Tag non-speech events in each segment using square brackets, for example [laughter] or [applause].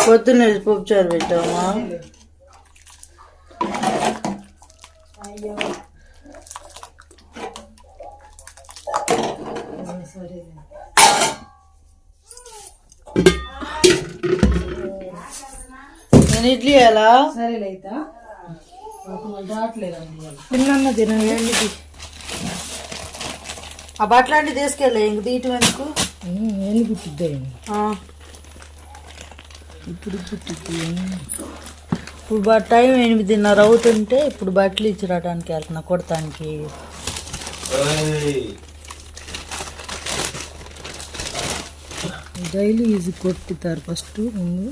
పొద్దున్న పప్పు చారు పెట్టామా? నేను ఇడ్లీ ఎలా? సరేలే అయితే. నాకు తినండి ఆ బట్టలాంటి తీసుకెళ్ళి ఇంక తీయటం ఎందుకు? గుట్టిద్దా ఆ. ఇప్పుడు గుట్టిద్ది ఇప్పుడు టైం ఎనిమిదిన్నర అవుతుంటే ఇప్పుడు బట్టలు ఇచ్చి రావడానికి వెళ్తున్నా కొడతానికి. డైలీ ఈజీ కొట్టుతారు ఫస్ట్ ముందు.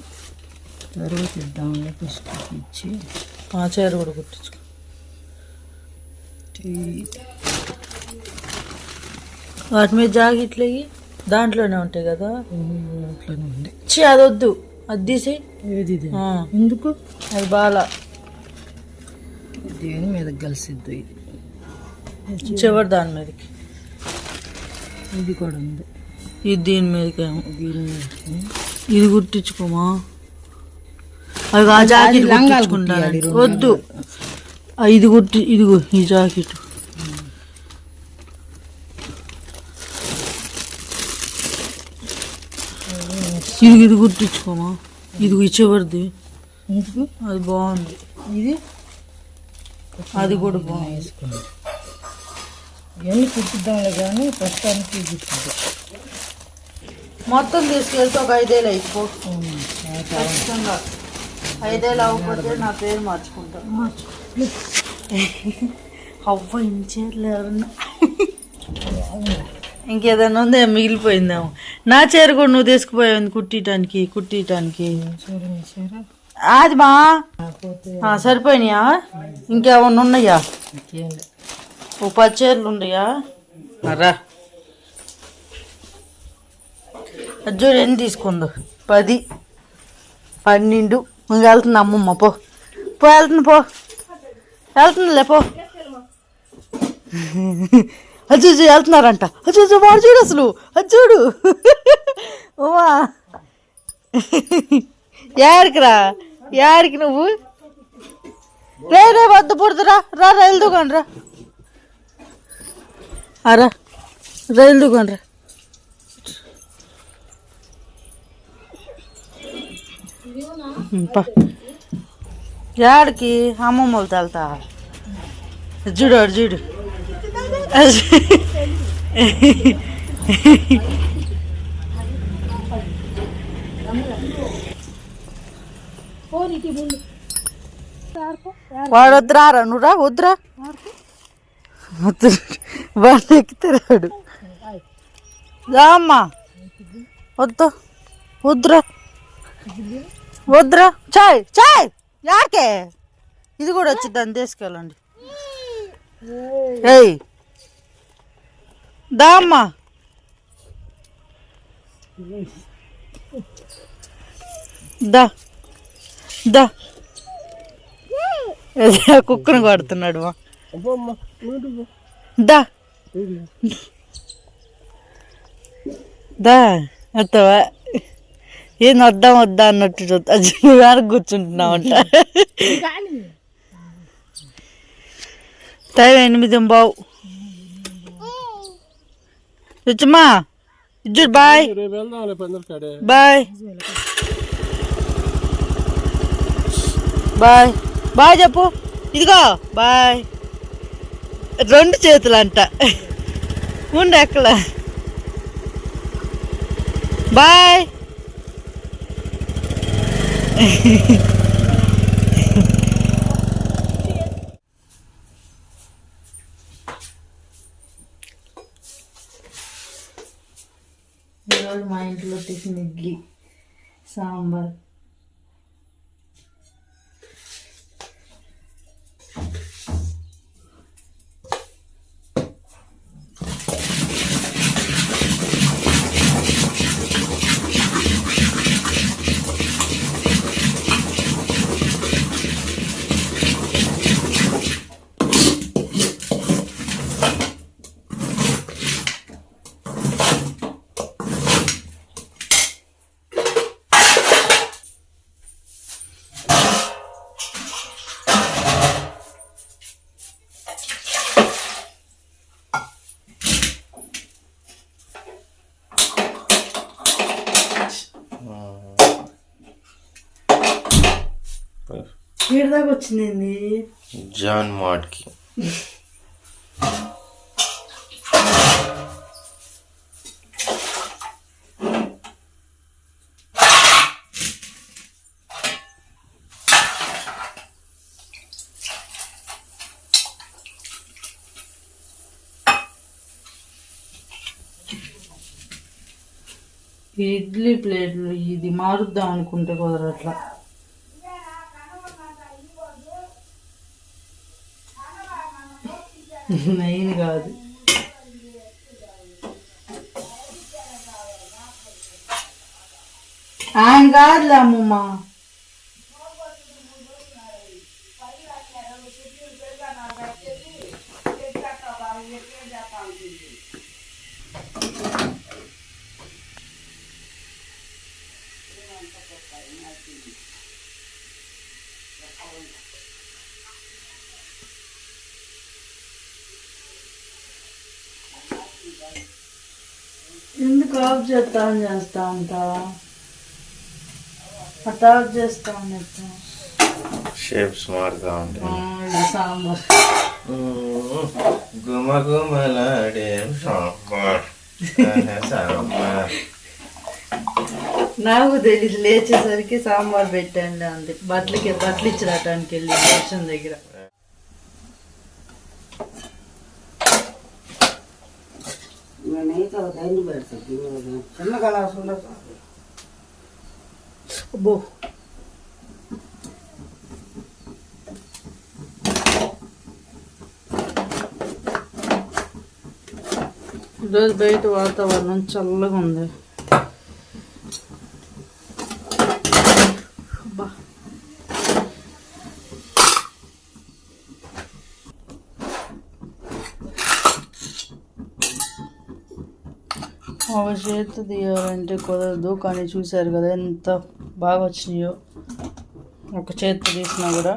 తర్వాత ఇద్దామని ఫస్ట్ ఇచ్చి ఆ చీర కూడా కుట్టించుకో. వాటి మీద జాకెట్లు అయ్యి దాంట్లోనే ఉంటాయి కదా? అట్లనే ఉంది. అది వద్దు అది తీసి ఏది ఇది? ఎందుకు? అది బాగా దేని మీద కలిసిద్దు? ఇది చివరి దాని మీదకి. ఇది కూడా ఉంది. ఇది దీని మీదకి. దీని ఇది కుట్టించుకోమా అది ఆ జాకెట్ కుట్టించుకుంటాను వద్దు. ఇది కుట్టి ఇదిగో ఈ జాకెట్. ఇది ఇది కుట్టించుకోమా ఇది ఈ చివరిది ఎందుకు? అది బాగుంది. ఇది? అది కూడా బాగుంది. వేసుకుంది ఇవన్నీ కుట్టిద్దాంలే కానీ ప్రస్తుతానికి గుర్తుంది మొత్తం తీసుకెళ్తే ఒక ఐదేళ్ళు అయిపో. ఖచ్చితంగా. ఐదేళ్ళు అవ్వకపోతే నా పేరు మార్చుకుంటాను అవ్వ ఇంచేర్లేరన్నా ఇంకేదైనా ఉందే? మిగిలిపోయిందేమో. నా చీర కూడా నువ్వు తీసుకుపోయావు కుట్టిటానికి కుట్టిటానికి. సరే సరే అది మా సరిపోయినాయా? ఇంకేమన్నా ఉన్నాయా? ఓ పది చీరలు ఉన్నాయా? రా. చూడు ఎన్ని తీసుకుందో? పది పన్నెండు. ఇంక వెళ్తుంది అమ్మమ్మ పో. పో వెళ్తుంది పో. వెళ్తుందిలే పో. [laughs] అది వెళ్తున్నారంట. అది వాడు చూడు అసలు. అది చూడు. ఉమా. యాడికిరా యాడికి నువ్వు? రే రే వద్దు పుడుతురా రా రైలు దుకాణం రా. అరా రైలు దుకాణం రా. యాడికి? అమ్మమ్మ వెళ్తా. చూడు చూడు. వాడు వద్దురా నువ్వు వద్దురా. వద్దు వాడు ఎక్కుతాడు రామ్మా. వద్దు. వద్దురా. వద్దురా. చాయ్ చాయ్. యాకే. ఇది కూడా వచ్చి దాన్ని తీసుకెళ్ళండి. ఏయ్. దా అమ్మా దా. దా. [laughs] కుక్కను కొడుతున్నాడు దా. దా. వస్తావా ఏం వద్దాం వద్దా అన్నట్టు నువ్వు వెనక కూర్చుంటున్నావంట టైం ఎనిమిది బావు. రుచమ్మా ఇజ్జుడు బాయ్ బాయ్ బాయ్ బాయ్ చెప్పు ఇదిగో బాయ్ రెండు చేతులు అంట ఉండు ఎక్కడ బాయ్ ఈరోజు మా ఇంట్లో టిఫిన్ ఇడ్లీ సాంబార్. ఈడ దాకా వచ్చింది జాన్ మార్ట్కి ఈ ఇడ్లీ ప్లేట్లు ఇది మారుద్దాం అనుకుంటే కుదరట్లా. [laughs] నైన్ కాదు ఆయన కాదులే అమ్మమ్మ. ఎందుకు ఆఫ్ చేస్తా అని చేస్తా అంట అట్లా ఆఫ్ చేస్తా ఉన్నట్టు షేప్స్ మారుతూ ఉంటాయి. సాంబార్. గుమ గుమలాడే సాంబార్. సాంబార్. నాకు తెలియదు లేచేసరికి సాంబార్ పెట్టండి అంది. బట్టలకి బట్టలు ఇచ్చిరాటానికి వెళ్ళి కిచెన్ దగ్గర. చిన్న గలాసు ఉండదు అబ్బో ఈరోజు బయట వాతావరణం చల్లగా ఉంది అబ్బా. ఒక చేతి తీయాలంటే కుదరదు కానీ చూశారు కదా ఎంత బాగా వచ్చినాయో. ఒక చేతి తీసినా కూడా.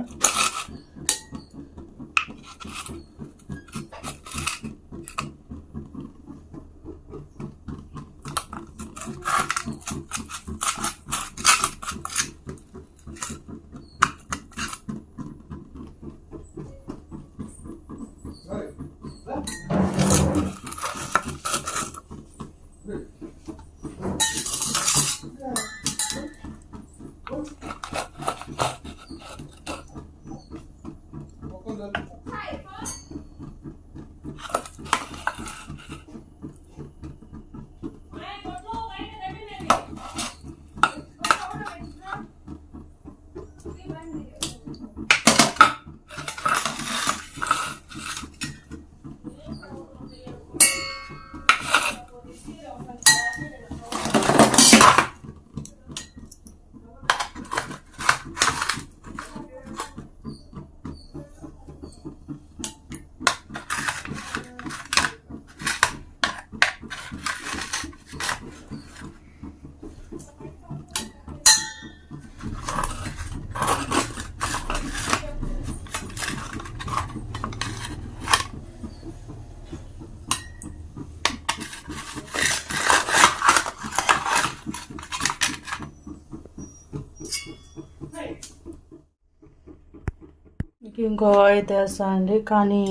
ఇంకో అయితే వేస్తా అండి? కానీ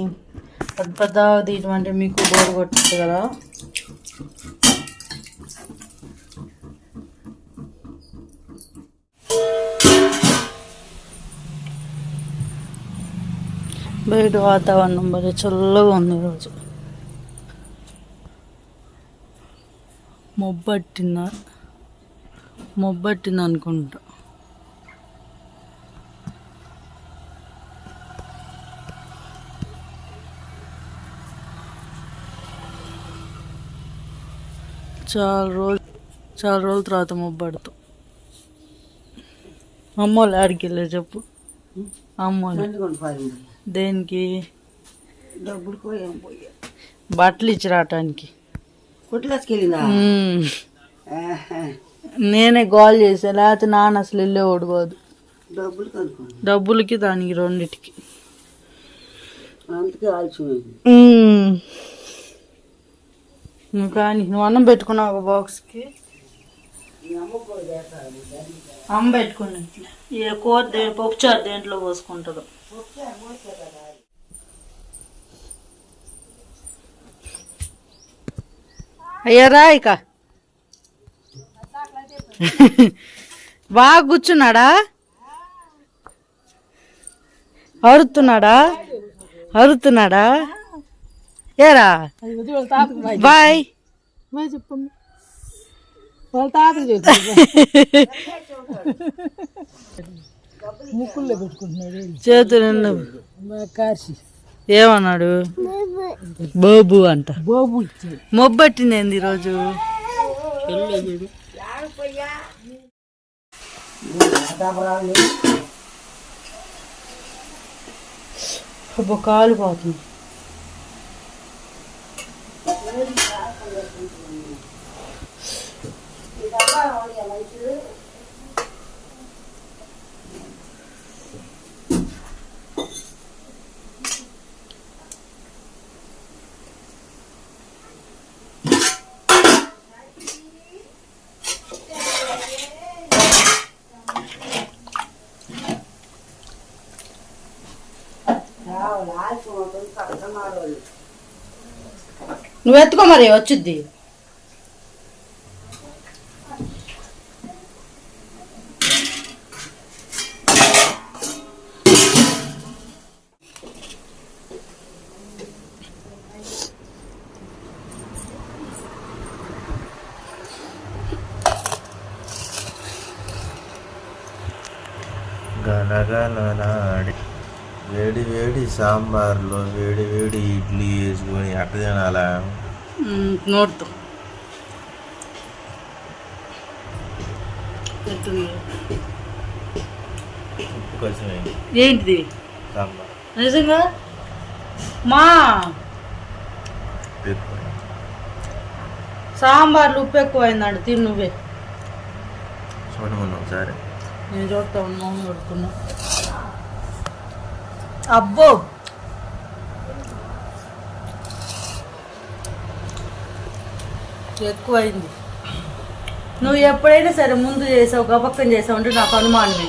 పెద్ద పెద్ద తీయటం అంటే మీకు బోర్ కొట్టుతుంది కదా. బయట వాతావరణం భలే చల్లగా ఉంది ఈరోజు. మొబ్బట్టిన మొబ్బట్టింది? అనుకుంటా చాలా రోజు చాలా రోజుల తర్వాత మొబ్బడుతాం అమ్మోళ్ళు ఆడికి వెళ్ళే చెప్పు. అమ్మోళ్ళు. దేనికి? డబ్బులు బట్టలు ఇచ్చి రావటానికి. నేనే కాల్ చేసా లేకపోతే నాన్న అసలు డబ్బులు కనుక్కోండి డబ్బులకి దానికి రెండిటికి. అందుకే ఇంకా నువ్వు అన్నం పెట్టుకున్నావు ఒక బాక్స్కి? అమ్మ పెట్టుకుని ఏ కూర దే- పప్పుచారు దేంట్లో పోసుకుంటారు అయ్యారా ఇక. బాగా కూర్చున్నాడా? అరుతున్నాడా? అరుతున్నాడా? ఏరా? బాయ్. చెప్పమ్మ వాళ్ళ తాతకు చెప్తాను ముక్కుల్లో పెట్టుకుంటున్నాడు చేతులు బాగా కార్చి ఏమన్నాడు? బాబు అంట. బాబు మొబ్బట్టింది ఈరోజు? కాలు పోతుంది. నువ్వు ఎత్తుకో మరి వచ్చిద్ది. గనగననాడి. వేడి వేడి సాంబార్లో వేడి వేడి ఇడ్లీ వేసుకొని అట్ట తినాలా? నోడుతో. ఏంటిది? సాంబార్. నిజంగా? మా. సాంబార్లు ఉప్పు ఎక్కువైందండి తిను నువ్వే. ఒకసారి. నేను ఉన్నా కొడుకున్నా అబ్బో! ఎక్కువైంది. నువ్వు ఎప్పుడైనా సరే ముందు చేసావు గబక్కం చేసావు అంటే నాకు అనుమానమే.